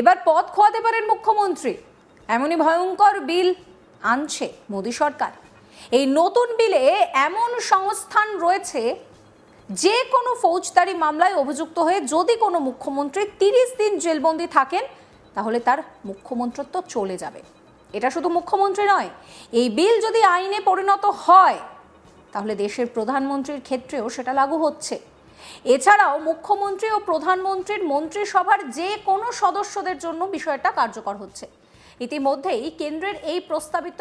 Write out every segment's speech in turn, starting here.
এবার পথ খোয়াতে পারেন মুখ্যমন্ত্রী। এমনই ভয়ঙ্কর বিল আনছে মোদী সরকার। এই নতুন বিলে এমন সংস্থান রয়েছে, যে কোনো ফৌজদারি মামলায় অভিযুক্ত হয়ে যদি কোনো মুখ্যমন্ত্রী তিরিশ দিন জেলবন্দি থাকেন, তাহলে তার মুখ্যমন্ত্রত্ব চলে যাবে। এটা শুধু মুখ্যমন্ত্রী নয়, এই বিল যদি আইনে পরিণত হয়, তাহলে দেশের প্রধানমন্ত্রীর ক্ষেত্রেও সেটা লাগু হচ্ছে। এছাড়াও মুখ্যমন্ত্রী ও প্রধানমন্ত্রীর মন্ত্রিসভার যে কোনো সদস্যদের জন্য বিষয়টা কার্যকর হচ্ছে। ইতিমধ্যেই কেন্দ্রের এই প্রস্তাবিত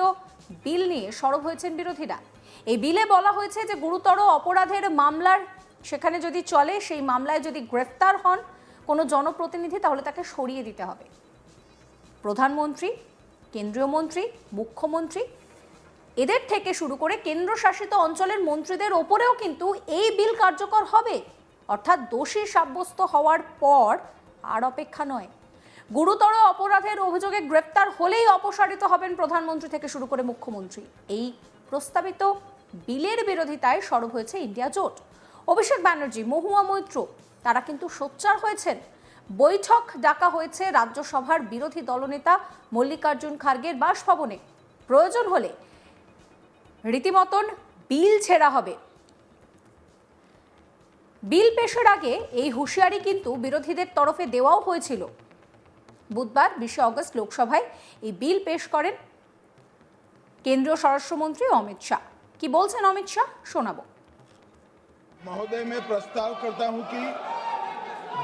বিল নিয়ে সরব হয়েছেন বিরোধীরা। এই বিলে বলা হয়েছে যে গুরুতর অপরাধের মামলার সেখানে যদি চলে, সেই মামলায় যদি গ্রেফতার হন কোনো জনপ্রতিনিধি, তাহলে তাকে সরিয়ে দিতে হবে। প্রধানমন্ত্রী, কেন্দ্রীয় মন্ত্রী, মুখ্যমন্ত্রী, এদের থেকে শুরু করে কেন্দ্রশাসিত অঞ্চলের মন্ত্রীদের ওপরেও কিন্তু এই বিল কার্যকর হবে। অর্থাৎ দোষী সাব্যস্ত হওয়ার পর আর অপেক্ষা নয়। গুরুতর অপরাধের অভিযোগে গ্রেপ্তার হলেই অপসারিত হবেন প্রধানমন্ত্রী থেকে শুরু করে মুখ্যমন্ত্রী। এই প্রস্তাবিত বিলের বিরোধিতায় সরব হয়েছে ইন্ডিয়া জোট। অভিষেক ব্যানার্জি, মহুয়া মৈত্র, তারা কিন্তু সোচ্চার হয়েছেন। বৈঠক ডাকা হয়েছে রাজ্যসভার বিরোধী দলনেতা মল্লিকার্জুন খার্গের বাসভবনে। প্রয়োজন হলে রীতিমতন বিল ছেড়া হবে। বিল পেশের আগে এই হুঁশিয়ারি কিন্তু বিরোধীদের তরফে দেওয়াও হয়েছিল বুধবার বিশে অগস্ট লোকসভায় এই বিল পেশ করেন কেন্দ্রীয় স্বরাষ্ট্রমন্ত্রী অমিত শাহ কি বলছেন অমিত শাহ শোনাবো महोदय मैं प्रस्ताव करता हूं कि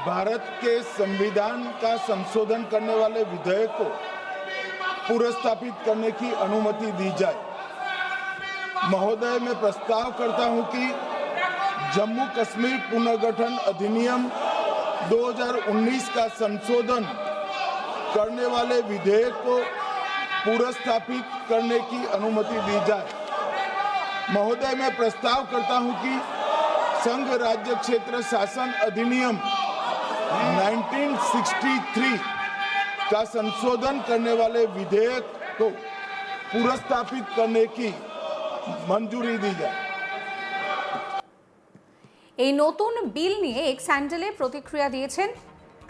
भारत के संविधान का संशोधन करने वाले विधेयक को पुरस्थापित करने की अनुमति दी जाए महोदय मैं प्रस्ताव करता हूं कि जम्मू कश्मीर पुनर्गठन अधिनियम 2019 का संशोधन करने वाले विधेयक को पुरस्थापित करने की अनुमति दी जाए। महोदय, मैं प्रस्ताव करता हूँ कि संघ राज्य क्षेत्र शासन अधिनियम 1963 का संशोधन करने वाले विधेयक को पुरस्थापित करने की मंजूरी दी जाए। এই নতুন বিল নিয়ে এক্স হ্যান্ডেলে প্রতিক্রিয়া দিয়েছেন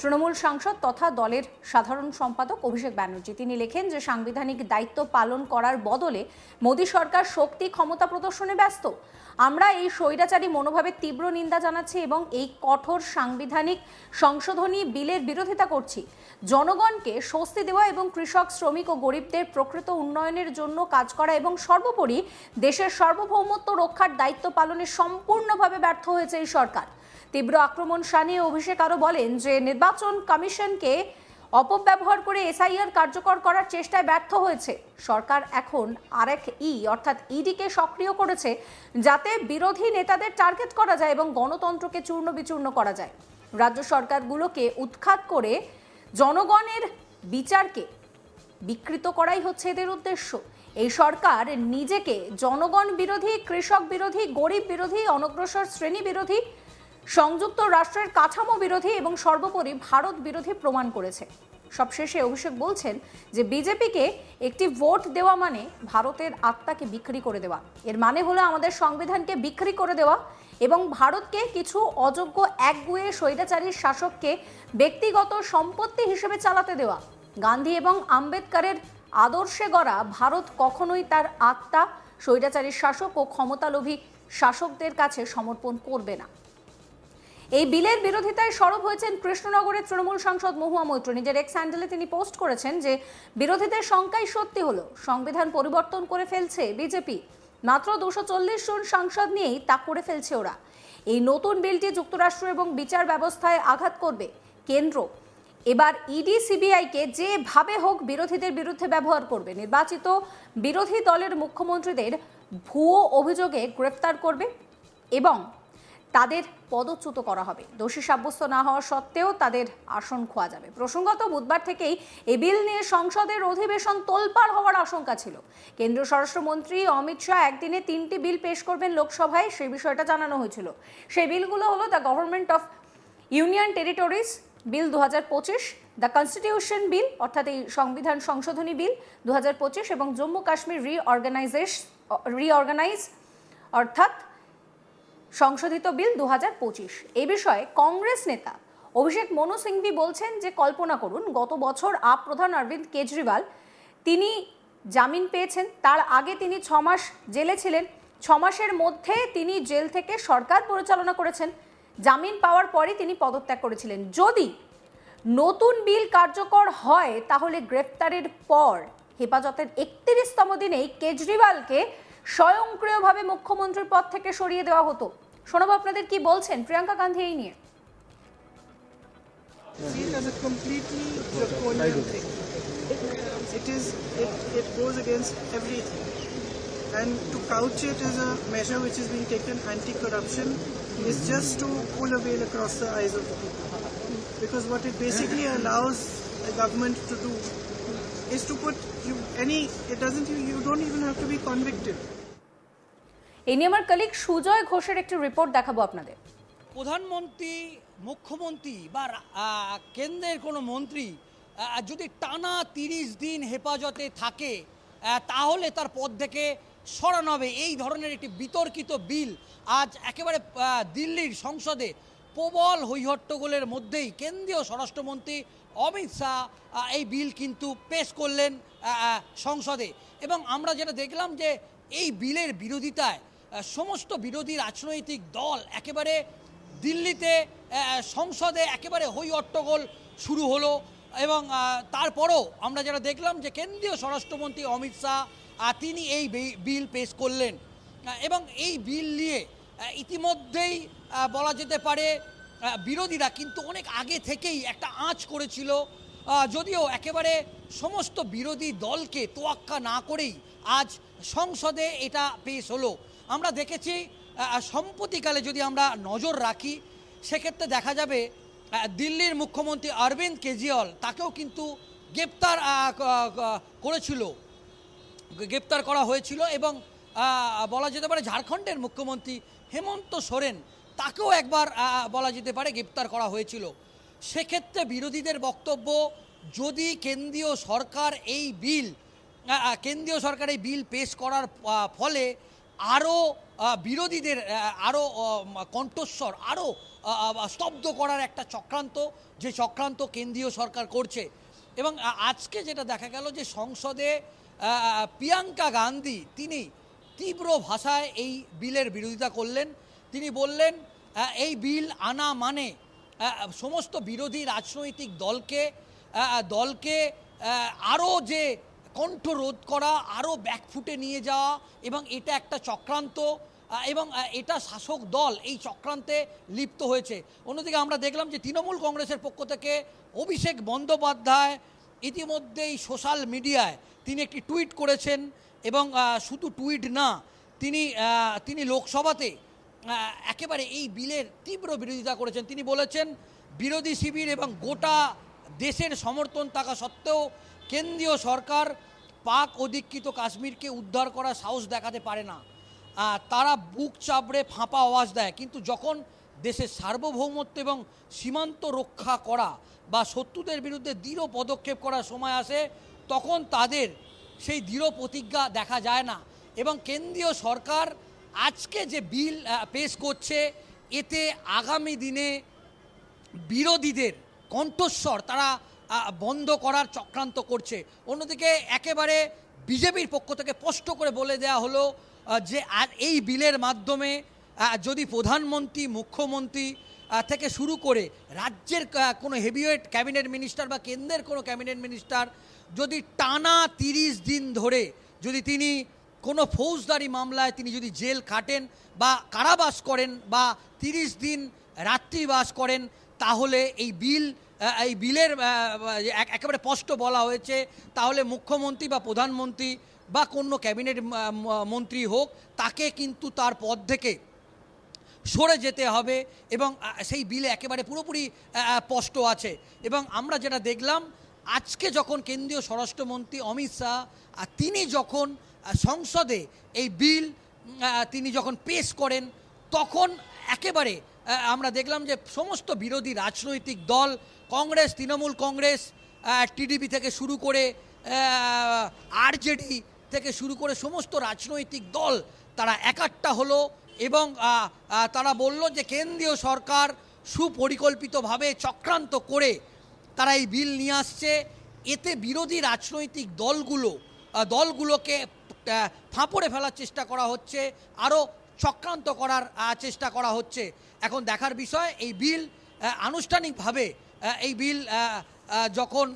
তৃণমূল সাংসদ তথা দলের সাধারণ সম্পাদক অভিষেক ব্যানার্জি। তিনি লেখেন যে, সাংবিধানিক দায়িত্ব পালন করার বদলে মোদী সরকার শক্তি, ক্ষমতা প্রদর্শনে ব্যস্ত। আমরা এই স্বৈরাচারী মনোভাবের তীব্র নিন্দা জানাচ্ছি এবং এই কঠোর সাংবিধানিক সংশোধনী বিলের বিরোধিতা করছি। জনগণকে স্বস্তি দেওয়া এবং কৃষক, শ্রমিক ও গরিবদের প্রকৃত উন্নয়নের জন্য কাজ করা এবং সর্বোপরি দেশের সার্বভৌমত্ব রক্ষার দায়িত্ব পালনে সম্পূর্ণভাবে ব্যর্থ হয়েছে এই সরকার। তীব্র আক্রমণ শানিয়ে অভিষেক আরও বলেন যে নির্বাচন কমিশনকে অপব্যবহার করে এসআইআর কার্যকর করার চেষ্টায় ব্যর্থ হয়েছে। সরকার এখন আরেক ই, অর্থাৎ ইডিকে সক্রিয় করেছে, যাতে বিরোধী নেতাদের টার্গেট করা যায় এবং গণতন্ত্রকে চূর্ণ বিচূর্ণ করা যায়। রাজ্য সরকারগুলোকে উৎখাত করে জনগণের বিচারকে বিকৃত করাই হচ্ছে এদের উদ্দেশ্য। এই সরকার নিজেকে জনগণ বিরোধী, কৃষক বিরোধী, গরিব বিরোধী, অনগ্রসর শ্রেণি বিরোধী সংযুক্ত রাষ্ট্রের কাঠামো বিরোধী এবং সর্বোপরি ভারত বিরোধী প্রমাণ করেছে। সবশেষে অভিষেক বলছেন যে বিজেপিকে একটি ভোট দেওয়া মানে ভারতের আত্মাকে বিক্রি করে দেওয়া। এর মানে হলো আমাদের সংবিধানকে বিক্রি করে দেওয়া এবং ভারতকে কিছু অযোগ্য একগুয়ে স্বৈরাচারী শাসককে ব্যক্তিগত সম্পত্তি হিসেবে চালাতে দেওয়া। গান্ধী এবং আম্বেদকরের আদর্শে গড়া ভারত কখনোই তার আত্মা, স্বৈরাচারী শাসক ও ক্ষমতালোভী শাসকদের কাছে সমর্পণ করবে না। এই বিলের বিরোধিতায় সরব হয়েছেন কৃষ্ণনগরের তৃণমূল সাংসদ মহুয়া মৈত্র। নিজের এক্স হ্যান্ডেলে তিনি পোস্ট করেছেন যে বিরোধীদের শঙ্কাই সত্যি হলো, সংবিধান পরিবর্তন করে ফেলছে বিজেপি মাত্র দুশো চল্লিশ জন সাংসদ নিয়েই তা করে ফেলছে ওরা। এই নতুন বিলটি যুক্তরাষ্ট্র এবং বিচার ব্যবস্থায় আঘাত করবে। কেন্দ্র। এবার ইডি সিবিআইকে যেভাবে হোক বিরোধীদের বিরুদ্ধে ব্যবহার করবে। নির্বাচিত বিরোধী দলের মুখ্যমন্ত্রীদের ভুয়ো অভিযোগে গ্রেফতার করবে এবং তাদের পদচ্যুত করা হবে। দোষী সাব্যস্ত না হওয়া সত্ত্বেও তাদের আসন খোয়া যাবে। প্রসঙ্গত বুধবার থেকেই এ বিল নিয়ে সংসদের অধিবেশন তোলপাড় হওয়ার আশঙ্কা ছিল। কেন্দ্রীয় স্বরাষ্ট্রমন্ত্রী অমিত শাহ একদিনে তিনটি বিল পেশ করবেন লোকসভায়, সেই বিষয়টা জানানো হয়েছিল। সেই বিলগুলো হলো the government of union territories bill দু হাজার পঁচিশ দ্য কনস্টিটিউশন বিল অর্থাৎ এই সংবিধান সংশোধনী বিল দু হাজার পঁচিশ এবং জম্মু কাশ্মীর রিঅর্গানাইজেশ রিঅর্গানাইজ অর্থাৎ সংশোধিত বিল দু হাজার পঁচিশ। এ বিষয়ে কংগ্রেস নেতা অভিষেক মনু সিংভি বলছেন যে, কল্পনা করুন, গত বছর আপ প্রধান অরবিন্দ কেজরিওয়াল, তিনি জামিন পেয়েছেন, তার আগে তিনি ছ মাস জেলে ছিলেন, ছ মাসের মধ্যে তিনি জেল থেকে সরকার পরিচালনা করেছেন, জামিন পাওয়ার পরে তিনি পদত্যাগ করেছিলেন। যদি নতুন বিল কার্যকর হয়, তাহলে গ্রেফতারের পর হেফাজতের একত্রিশতম দিনেই কেজরিওয়ালকে স্বয়ংক্রিয়ভাবে মুখ্যমন্ত্রীর পদ থেকে সরিয়ে দেওয়া হতো। শোনাবো আপনাদের কি বলছেন প্রিয়াঙ্কা গান্ধী এই নিয়ে see it as a completely draconian thing. It is it, it goes against everything. And to couch it as a measure which is being taken anti-corruption is just to pull a veil across the eyes of the people. Because what it basically allows the government to do is to put you any it doesn't you, you don't even have to be convicted. এই নিয়ে আমার colleague Sujoy ঘোষের একটি report দেখাবো আপনাদের। প্রধানমন্ত্রী, মুখ্যমন্ত্রী বা কেন্দ্রের কোনো মন্ত্রী যদি টানা তিরিশ দিন হেফাজতে থাকে তাহলে তার পদ থেকে সরানো হবে। এই ধরনের একটি বিতর্কিত বিল আজ একেবারে দিল্লির সংসদে প্রবল হৈহট্টগোলের মধ্যেই কেন্দ্রীয় স্বরাষ্ট্রমন্ত্রী অমিত শাহ এই বিল কিন্তু পেশ করলেন সংসদে। এবং আমরা যেটা দেখলাম যে, এই বিলের বিরোধিতায় সমস্ত বিরোধী রাজনৈতিক দল একেবারে দিল্লিতে সংসদে একেবারে হই অট্টগোল শুরু হলো এবং তারপরও আমরা যেটা দেখলাম যে কেন্দ্রীয় স্বরাষ্ট্রমন্ত্রী অমিত শাহ তিনি এই বিল পেশ করলেন। এবং এই বিল নিয়ে ইতিমধ্যেই বলা যেতে পারে বিরোধীরা কিন্তু অনেক আগে থেকেই একটা আঁচ করেছিল। যদিও একেবারে সমস্ত বিরোধী দলকে তোয়াক্কা না করেই আজ সংসদে এটা পেশ হলো। আমরা দেখেছি সম্প্রতিকালে যদি আমরা নজর রাখি, সেক্ষেত্রে দেখা যাবে দিল্লির মুখ্যমন্ত্রী অরবিন্দ কেজরিওয়াল তাকেও কিন্তু গ্রেপ্তার করেছিল। গ্রেপ্তার করা হয়েছিল এবং বলা যেতে পারে ঝাড়খণ্ডের মুখ্যমন্ত্রী হেমন্ত সোরেন তাকেও একবার বলা যেতে পারে গ্রেপ্তার করা হয়েছিল। সেক্ষেত্রে বিরোধীদের বক্তব্য, যদি কেন্দ্রীয় সরকার এই বিল কেন্দ্রীয় সরকার এই বিল পেশ করার ফলে আরও বিরোধীদের আরও কণ্ঠস্বর আরও স্তব্ধ করার একটা চক্রান্ত, যে চক্রান্ত কেন্দ্রীয় সরকার করছে। এবং আজকে যেটা দেখা গেল যে সংসদে প্রিয়াঙ্কা গান্ধী, তিনি তীব্র ভাষায় এই বিলের বিরোধিতা করলেন। তিনি বললেন এই বিল আনা মানে সমস্ত বিরোধী রাজনৈতিক দলকে দলকে আরও যে কণ্ঠ রোধ করা আরও ব্যাকফুটে নিয়ে যাওয়া এবং এটা একটা চক্রান্ত এবং এটা শাসক দল এই চক্রান্তে লিপ্ত হয়েছে। অন্যদিকে আমরা দেখলাম যে তৃণমূল কংগ্রেসের পক্ষ থেকে অভিষেক বন্দ্যোপাধ্যায় ইতিমধ্যেই সোশ্যাল মিডিয়ায় তিনি একটি টুইট করেছেন এবং শুধু টুইট না, তিনি তিনি লোকসভাতে একেবারে এই বিলের তীব্র বিরোধিতা করেছেন। তিনি বলেছেন, বিরোধী শিবির এবং গোটা দেশের সমর্থন থাকা সত্ত্বেও কেন্দ্রীয় সরকার পাক অধিকৃত কাশ্মীরকে উদ্ধার করার সাহস দেখাতে পারে না। তারা বুক চাপড়ে ফাঁপা আওয়াজ দেয়। কিন্তু যখন দেশের সার্বভৌমত্ব এবং সীমান্ত রক্ষা করা বা শত্রুদের বিরুদ্ধে দৃঢ় পদক্ষেপ করার সময় আসে, তখন তাদের সেই দৃঢ় প্রতিজ্ঞা দেখা যায় না। এবং কেন্দ্রীয় সরকার আজকে যে বিল পেশ করছে, এতে আগামী দিনে বিরোধীদের কণ্ঠস্বর, তারা বন্ধ করার চক্রান্ত করছে। অন্যদিকে একেবারে বিজেপির পক্ষ থেকে স্পষ্ট করে বলে দেওয়া হলো যে আর এই বিলের মাধ্যমে যদি প্রধানমন্ত্রী, মুখ্যমন্ত্রী থেকে শুরু করে রাজ্যের কোনো হেভিওয়েট ক্যাবিনেট মিনিস্টার বা কেন্দ্রের কোনো ক্যাবিনেট মিনিস্টার যদি টানা তিরিশ দিন ধরে যদি তিনি কোনো ফৌজদারি মামলায় তিনি যদি জেল খাটেন বা কারাবাস করেন বা তিরিশ দিন রাত্রিবাস করেন, তাহলে এই বিল এই বিলের একেবারে স্পষ্ট বলা হয়েছে, তাহলে মুখ্যমন্ত্রী বা প্রধানমন্ত্রী বা কোনো ক্যাবিনেট মন্ত্রী হোক, তাকে কিন্তু তার পদ থেকে সরে যেতে হবে এবং সেই বিলে একেবারে পুরোপুরি স্পষ্ট আছে। এবং আমরা যেটা দেখলাম, আজকে যখন কেন্দ্রীয় স্বরাষ্ট্রমন্ত্রী অমিত শাহ তিনি যখন সংসদে এই বিল তিনি যখন পেশ করেন, তখন একেবারে আমরা দেখলাম যে সমস্ত বিরোধী রাজনৈতিক দল কংগ্রেস, তৃণমূল কংগ্রেস টিডিপি থেকে শুরু করে আরজেডি থেকে শুরু করে সমস্ত রাজনৈতিক দল তারা একাট্টা হলো এবং তারা বলল যে কেন্দ্রীয় সরকার সুপরিকল্পিতভাবে চক্রান্ত করে তারা এই বিল নিয়ে আসছে। এতে বিরোধী রাজনৈতিক দলগুলো দলগুলোকে ফাঁপড়ে ফেলার চেষ্টা করা হচ্ছে, আরও চক্রান্ত করার চেষ্টা করা হচ্ছে। এখন দেখার বিষয়, এই বিল আনুষ্ঠানিকভাবে এই বিল যখন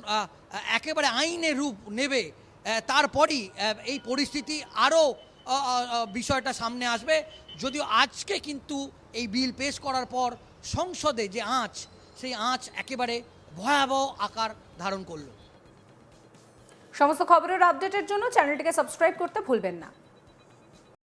একেবারে আইনে রূপ নেবে তারপরই এই পরিস্থিতি আরও বিষয়টা সামনে আসবে। যদিও আজকে কিন্তু এই বিল পেশ করার পর সংসদে যে আঁচ, সেই আঁচ একেবারে ভয়াবহ আকার ধারণ করল। সমস্ত খবরের আপডেটের জন্য চ্যানেলটিকে সাবস্ক্রাইব করতে ভুলবেন না।